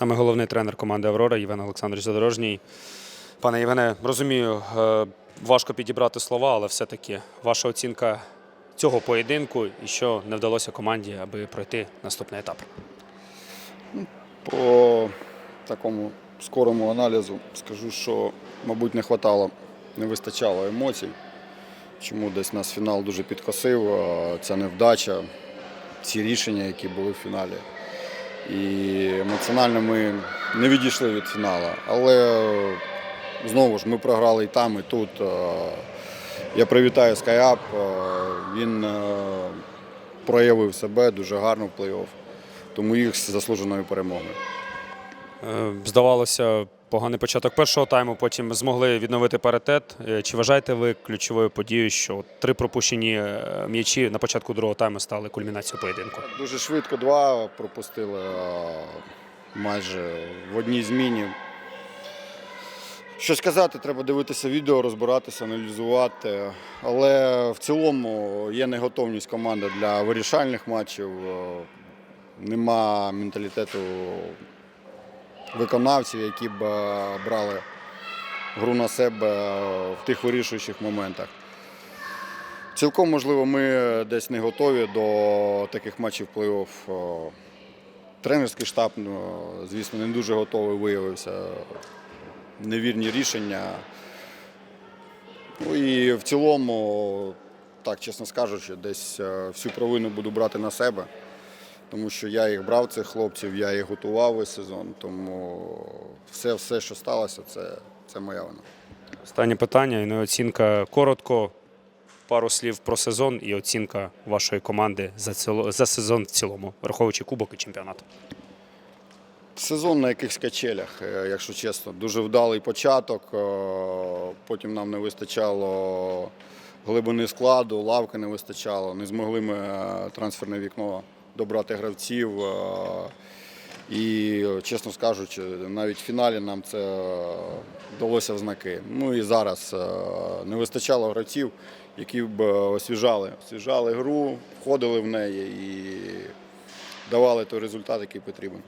З нами головний тренер команди Аврора Євген Олександрович Задорожній. Пане Євгене, розумію, е, важко підібрати слова, але все-таки ваша оцінка цього поєдинку і що не вдалося команді, аби пройти наступний етап. По такому скорому аналізу скажу, що, мабуть, не хватало, не вистачало емоцій. Чому десь нас фінал дуже підкосив, ця невдача, ці рішення, які були в фіналі. І емоціонально ми не відійшли від фіналу. Але знову ж ми програли і там, і тут. Е, Я привітаю SkyUp. е, Він е, проявив себе дуже гарно в плей-офф. Тому їх з заслуженою перемогою. Здавалося, поганий початок першого тайму, потім змогли відновити паритет. Е, Чи вважаєте ви ключовою подією, що три пропущені е, м'ячі на початку другого тайму стали кульмінацією поєдинку? Дуже швидко два пропустили майже в одній зміні. Що сказати, треба дивитися відео, розбиратися, аналізувати. Але в цілому є неготовність команди для вирішальних матчів. Е, Нема менталітету виконавців, які б е, брали гру на себе е, в тих вирішуючих моментах. Цілком можливо, ми десь не готові до таких матчів плей-офф. Тренерський штаб, ну, звісно, не дуже готовий виявився. Невірні рішення. Ну і в цілому, так чесно скажучи, десь е, всю провину буду брати на себе, тому що я їх брав, цих хлопців, я їх готував весь сезон. Тому все, все що сталося, це, це моя вина. Останнє питання і оцінка коротко. Пару слів про сезон і оцінка вашої команди за, ціло, за сезон в цілому, враховуючи кубок і чемпіонат. Сезон на якихось качелях, е, якщо чесно. Дуже вдалий початок. е, Потім нам не вистачало глибини складу, лавки не вистачало. Не змогли ми е, трансферне вікно добрати гравців. е, І, чесно скажучи, навіть в фіналі нам це вдалося в знаки. Ну і зараз е, не вистачало гравців, які б е, освіжали, освіжали гру, входили в неї і давали той результат, який потрібен.